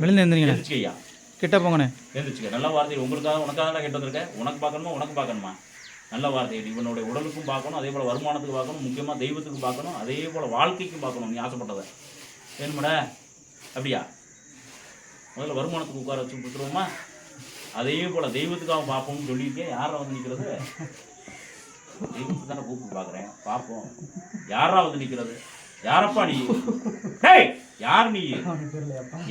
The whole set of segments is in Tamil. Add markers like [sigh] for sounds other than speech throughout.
விழுந்து எந்திரிங்கண்ணே எழுந்துச்சுக்கையா கிட்ட போங்கண்ணே. எழுந்துச்சுக்க நல்ல வார்த்தை உங்களுக்காக உனக்காக தான் கேட்டு வந்திருக்கேன். உனக்கு பார்க்கணுமா உனக்கு பார்க்கணுமா? நல்ல வார்த்தை இவனுடைய உடலுக்கும் பார்க்கணும் அதே போல் வருமானத்துக்கு பார்க்கணும் முக்கியமாக தெய்வத்துக்கு பார்க்கணும் அதே போல் வாழ்க்கைக்கும் பார்க்கணும் நீ ஆசைப்பட்டதை. வேணுமாடா? அப்படியா? முதல்ல வருமானத்துக்கு உட்கார வச்சு கொடுத்துருவோமா? அதே போல் தெய்வத்துக்காக பார்ப்போம்னு சொல்லியிருக்கேன் யாரா வந்து நிற்கிறது தெய்வத்துக்கு தானே கூப்பிட்டு பார்க்குறேன். பார்ப்போம். யாரா வந்து நிற்கிறது யாரப்பா நீ? [laughs] யார் நீ?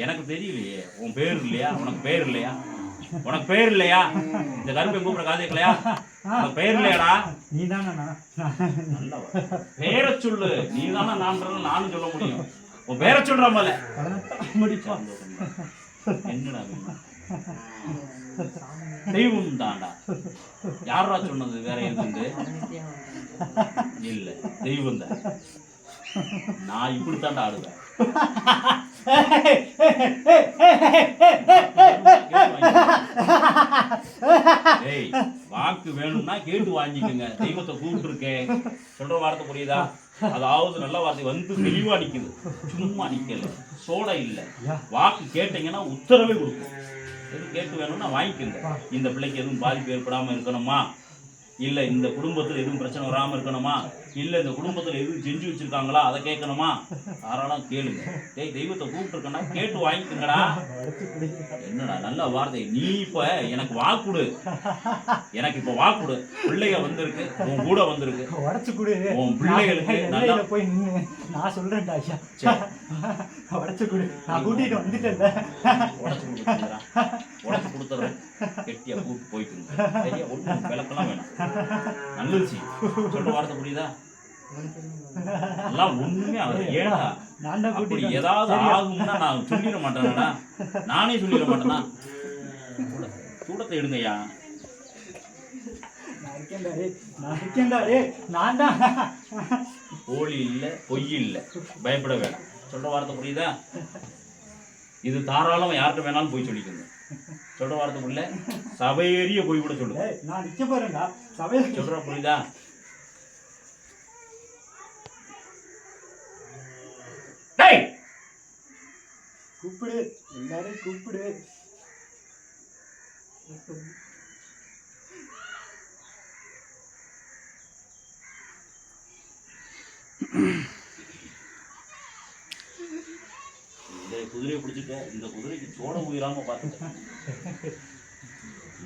எனக்கு தெரியலையே. உன் பேர் இல்லையா? உனக்கு பேர் இல்லையா? உனக்கு பேர் இல்லையா? இந்த கருப்பை கூப்பிட காது கேட்கலையா உனக்கு பேர் இல்லையாடா? நீ நல்ல பேரை சொல்லு. நீ தானே நான்றதை நானும் சொல்ல முடியும். உன் பேரை சொல்ற மேல முடிப்பா. என்னடா? தெய்வம் தான்டா. யாரா சொன்னது? வேற எதுண்டு இல்ல தெய்வம் தான். நான் இப்படித்தான்டா ஆடுவேன். வாக்கு வேணும்னா கேட்டு வாங்கிக்கோங்க. தெய்வத்தை கூப்பிட்டு இருக்கேன் சொல்ற வார்த்தை புரியுதா? அதாவது நல்ல வார்த்தை வந்து தெளிவா நிக்குது. சும்மா நிக்கல. சோடா இல்ல. வாக்கு கேட்டீங்கன்னா உத்தரவே கொடுக்கும். எது கேட்டு வேணும்னா வாங்கிக்கோங்க. இந்த பிள்ளைக்கு எதுவும் பாதிப்பு ஏற்படாம இருக்கணுமா? இல்ல இந்த குடும்பத்துல எதுவும் பிரச்சனை வராம இருக்கணுமா? இல்ல இந்த குடும்பத்துல எதுவும் செஞ்சு வச்சிருக்காங்களா? அதை கேட்கணுமா? தாராளம் கேளுங்க. டேய் தெய்வத்தை கூப்பிட்டு இருக்கேன்னா கேட்டு வாங்கிக்கோங்கடா. என்னடா நல்ல வார்த்தை. நீ இப்ப எனக்கு வாக்குடு. எனக்கு இப்ப வாக்குடு. பிள்ளைக வந்திருக்கு உன் கூட வந்திருக்கு. உடச்சு கொடு. உன் பிள்ளைகளுக்கு நான் நல்லா போய் நின்னு நான் சொல்றேன்டா ஐயா. உடச்சு கொடு. நான் கூட்டிட்டு வந்துட்டேன்ல. உடச்சு கொடுத்துறேன் உடச்சு கொடுத்துறேன். கெட்டியா கூப்பிட்டு போயிட்டு சரியா? ஒன்றும் விளக்கெல்லாம் வேணாம். நல்லது செய்யும் சொல்ற வார்த்தை புரியுதா? எல்லாம் ஒண்ணுமே அவர் ஏடா நான் தான் அப்படி கூட்டிட்டு ஏதாவது ஆகும்னா நான் சொல்லிட மாட்டேனடா. நானே சொல்லிட மாட்டேனா? சூட- சூடத்தை எடுங்கய்யா. போலி இல்லை பொய் இல்லை. பயப்பட வேணாம். சொல்ற வார்த்தை புரியுதா? இது தாராளம் யார்கிட்ட வேணாலும் போய் சொல்லிக்கோங்க. சொல்ற வார்த்தை புரியல சபையேறிய போய் கூட டேய் நான் நிக்க போறேன்டா. சபையில சொல்ற புரியுதா? கூப்பிடு. எல்லாரையும் கூப்பிடு. இந்த குதிரையை பிடிச்சிட்ட இந்த குதிரைக்கு சோட உயிராம பார்த்துட்டேன்.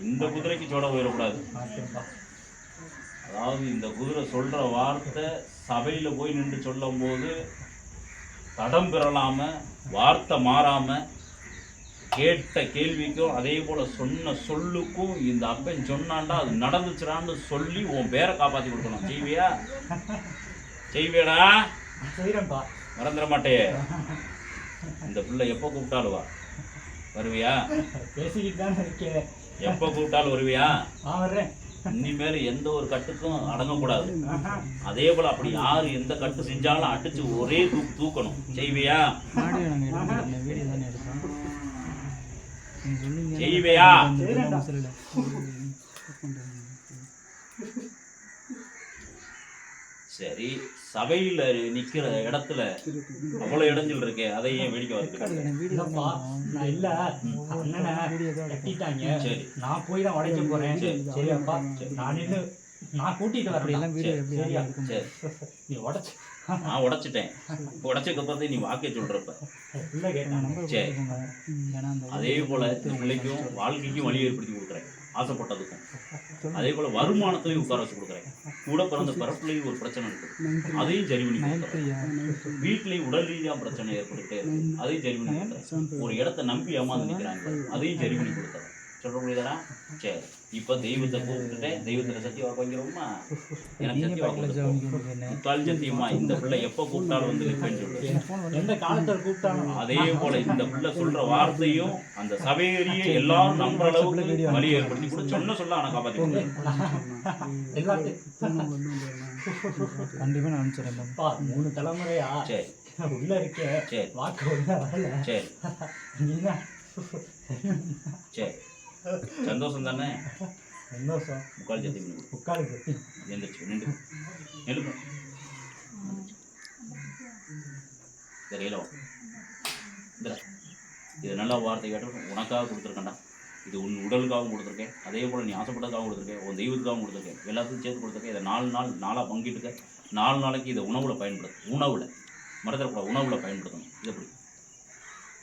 இந்த குதிரைக்கு சோட உயிரக்கூடாது. அதாவது இந்த குதிரை சொல்ற வார்த்தை சபையில போய் நின்று சொல்லும் போது தடம் பெறலாம வார்த்தை மாறாம கேட்ட கேள்விக்கும் அதே போல சொன்ன சொல்லுக்கும் இந்த அப்பன் சொன்னான்டா அது நடந்துச்சுடான்னு சொல்லி உன் பேரை காப்பாத்தி கொடுக்கணும். செய்வியா? செய்வியடா? செய்யறேன்ப்பா மறந்துட மாட்டேயே. இந்த பிள்ளை எப்போ கூப்பிட்டாலும் வா. வருவியா? பேசிக்கிட்டு தானே இருக்கேன். எப்போ கூப்பிட்டாலும் வருவியா? வர்றேன். இனிமேல் எந்த ஒரு கட்டுக்கும் அடங்கக்கூடாது. அதே போல அப்படி யாரு எந்த கட்டு செஞ்சாலும் அடிச்சு ஒரே தூக்கு தூக்கணும். செய்வியா? செய்வியா. சரி. சபையில நிக்கிற இடத்துல அவ்வளவு இடைஞ்சல் இருக்கே அதை ஏன் வேடிக்கை இல்லப்பா நான் இல்ல அண்ணனை கட்டிட்டாங்க. சரி. நான் போய் தான் உடைக்க போறேன். சரி. சரியாப்பா நான் நின்னு நான் கூட்டிட்டு வரேன். சரியா? சரி. நீ உடைச்சு. நான் உடைச்சிட்டேன். உடைச்சதுக்கு அப்புறம் நீ வாக்கே சொல்றப்ப. சரி. அதே போல பிள்ளைக்கும் வாழ்க்கைக்கும் வழி ஏற்படுத்தி கொடுக்குறேன். ஆசைப்பட்டதுக்கும். அதே போல வருமானத்திலையும் உட்கார வச்சு கொடுக்குறேன். கூட பிறந்த பிறப்புலையும் ஒரு பிரச்சனை இருக்குது அதையும் சரி பண்ணி கொடுக்குறேன் வீட்லயும் உடல் ரீதியா பிரச்சனை ஏற்பட்டுட்டே இருக்கு. அதையும் சரி பண்ணி கொடுத்தேன் ஒரு இடத்த நம்பி ஏமாந்து நிக்கிறாங்க. அதையும் சரி பண்ணி கொடுத்தேன் சொல்ற முடியுதாடா சரி. இப்ப தெய்வத்தை கூப்பிட்டுட்டேன் தெய்வத்துல வாக்கு வாங்கிடுவோமா எனக்கு முக்கால் சத்தியமா இந்த பிள்ளை எப்ப கூப்பிட்டாலும் வந்து நிற்பேன்னு சொல்லு எந்த காலத்துல கூப்பிட்டாலும். அதே போல இந்த பிள்ளை சொல்ற வார்த்தையும் அந்த சபையேறிய எல்லாரும் நம்புற அளவுக்கு வழி ஏற்படுத்தி கூட சொன்ன சொல்ல ஆனா காப்பாத்தி கொடுத்தேன். எல்லாத்தையும். கண்டிப்பாக நான் அனுப்பிச்சிடுறேன் மூணு தலைமுறையா? சரி. உள்ள இருக்க சரி. வாக்கு உள்ள வரல. சரி. சரி. சந்தோஷம் தானே? சந்தோஷம். முக்கால் கொடு. உட்காரு கத்தி எந்திரிச்சு நின்று எழுப்பு. இந்தா. இது நல்ல வார்த்தை கேட்டு உனக்காக கொடுத்துருக்கேன்டா. இது உன் உடலுக்காகவும் கொடுத்துருக்கேன். அதே போல் நீ ஆசைப்பட்டதுக்காகவும் கொடுத்துருக்கேன். உன் தெய்வத்துக்காகவும் கொடுத்துருக்கேன். எல்லாத்துக்கும் சேர்த்து கொடுத்துருக்கேன். இதை நாலு நாள் நாளாக பங்கிட்டுக்க நாலு நாளைக்கு இதை உணவில் பயன்படுத்து உணவில் மறந்துடக்கூடாது உணவில் பயன்படுத்தணும். இதை எப்படி?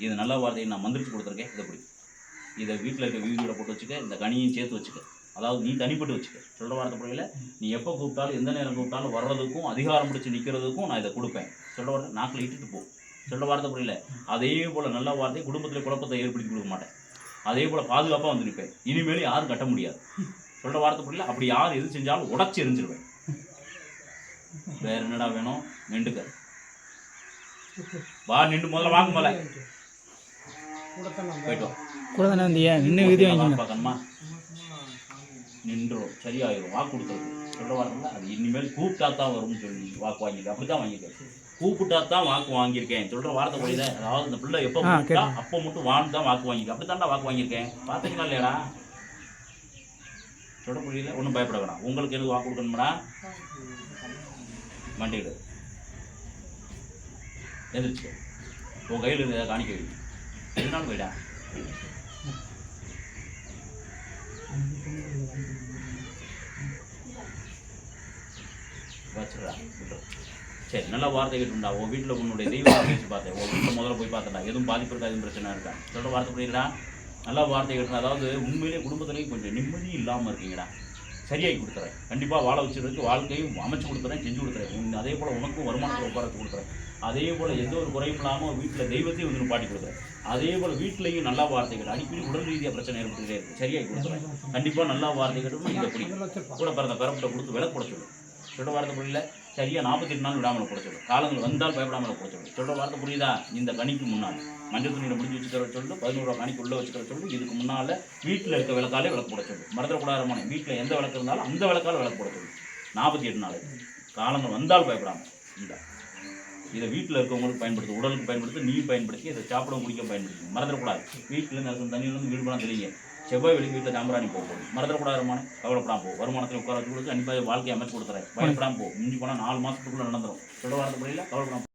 இது நல்ல வார்த்தையை நான் மந்திரிச்சு கொடுத்துருக்கேன். இதை எப்படி? இதை வீட்டில் இருக்க வீடியோவில் போட்டு வச்சுக்க இந்த கனியும் சேர்த்து வச்சுக்க. அதாவது நீ தனிப்பட்டு வச்சுக்க. சொல்கிற வார்த்தை முறையில் நீ எப்போ கூப்பிட்டாலும் எந்த நேரம் கூப்பிட்டாலும் வர்றதுக்கும் அதிகாரம் பிடிச்சி நிற்கிறதுக்கும் நான் இதை கொடுப்பேன். சொல்கிற வார்த்தை நாக்கில் இட்டுட்டு போ. சொல்கிற வார்த்தை புரியல? அதே போல் நல்ல வார்த்தை குடும்பத்தில் குழப்பத்தை ஏற்படுத்தி கொடுக்க மாட்டேன். அதே போல் பாதுகாப்பாக வந்து நிற்பேன் இனிமேல் யாரும் கட்ட முடியாது. சொல்கிற வார்த்தை புரியல? அப்படி யார் எது செஞ்சாலும் உடச்சி எரிஞ்சிருவேன். வேற என்னடா வேணும்? நின்றுக்க. வா நின்று முதல்ல வாங்க முதல்ல. போயிட்டு வா. கூட தானே வந்தீங்க நின்று விதி வாங்கிக்கோங்க பார்க்கணுமா நின்றோம் சரியாயிரும் வாக்கு கொடுத்துருக்கு சொல்ற வார்த்தை அது இனிமேல் கூப்பிட்டா தான் வரும்னு சொல்லி வாக்கு வாங்கியிருக்கேன் அப்படி தான் வாங்கியிருக்கேன் கூப்பிட்டா தான் வாக்கு வாங்கியிருக்கேன். சொல்ற வார்த்தை புரியுத அதாவது இந்த பிள்ளை எப்போ அப்போ மட்டும் வான்னு தான் வாக்கு வாங்கியிருக்கேன் அப்படி தான்டா வாக்கு வாங்கியிருக்கேன்? பார்த்தீங்களா இல்லையாடா? சொல்ல புரியல? ஒன்றும் பயப்பட வேணாம். உங்களுக்கு எனக்கு வாக்கு கொடுக்கணுமாடா? மாட்டிக்கிடு எந்திரிச்சு உன் கையில் இருந்த காணிக்க வை எதுனாலும் போயிடா சரி நல்ல வார்த்தை கேட்டுண்டா. உன் வீட்டில் உன்னுடைய தெய்வம் பேசி பார்த்தேன். உன் வீட்டில் முதல்ல போய் பார்த்தேன்டா. எதுவும் பாதிப்பு இருக்கா எதுவும் பிரச்சனை இருக்கா? சொல்கிற வார்த்தை புரியுதுடா. நல்ல வார்த்தை கேட்டு அதாவது உண்மையிலே குடும்பத்துலேயும் கொஞ்சம் நிம்மதி இல்லாமல் இருக்கீங்கடா. சரியாகி கொடுத்துறேன். கண்டிப்பாக வாழ வச்சுருக்கு வாழ்க்கையும் அமைச்சு கொடுத்துறேன் செஞ்சு கொடுத்துறேன். அதே போல் உனக்கும் வருமானத்தை உட்கார வச்சு கொடுத்துறேன். அதே போல் எந்த ஒரு குறையும் இல்லாமல் வீட்டில் தெய்வத்தையும் வந்து பாட்டி கொடுக்குறேன். அதே போல் வீட்லேயும் நல்ல வார்த்தைகள் அடிக்கடி உடல் ரீதியாக பிரச்சனை ஏற்பட்டுட்டே இருக்குது சரியாகி கொடுத்துறேன். கண்டிப்பாக நல்ல வார்த்தைகளும் இதை பிடிக்கும் கூட பிறந்த பிறப்பிட்ட கொடுத்து விலை போட சொல்லு. சொல்ற வார்த்தை புரியல? சரியாக நாற்பத்தி எட்டு நாள் விடாமல் போட சொல்லு. காலங்கள் வந்தால் பயப்படாமல் கூட சொல்லு. சொல்ற வார்த்தை புரியுதா? இந்த கணிக்கு முன்னால். மஞ்சள் துணியில் முடிஞ்சு வச்சுக்கிற சொல்லு பதினோரு கணிக்கு உள்ளே வச்சுக்கிற சொல்லு இதுக்கு முன்னால் வீட்டில் இருக்க விளக்காலே விளக்கு போட சொல்லு. மறந்துடக்கூடாதமான வீட்டில் எந்த விளக்கு இருந்தாலும் அந்த விளக்கால விளக்கு போட சொல்லு. நாற்பத்தி எட்டு நாள். காலங்கள் வந்தால் பயப்படாமல் இந்த இதை வீட்டில் இருக்கவங்களுக்கு பயன்படுத்து உடலுக்கு பயன்படுத்தி நீ பயன்படுத்தி இதை சாப்பிட முடிக்க பயன்படுத்தி. மறந்துடக்கூடாது. வீட்டில் நிறக்கும் தண்ணியிலேருந்து வீடு போனால் தெரியுங்க செவ்வாய் வெளி வீட்டில் சாம்பிராணி போக போகுது. மறந்துடக்கூடாது வருமானம் கவலைப்படாம போ. வருமானத்தில் உட்கார கொடுத்து கண்டிப்பாக வாழ்க்கையை அமைச்சு கொடுத்துறேன். பயப்படாம போ. முடிஞ்சு போனால் நாலு மாதத்துக்குள்ளே நடந்துடும் சொல்ல வார்த்தை புரியல கவலைப்படாம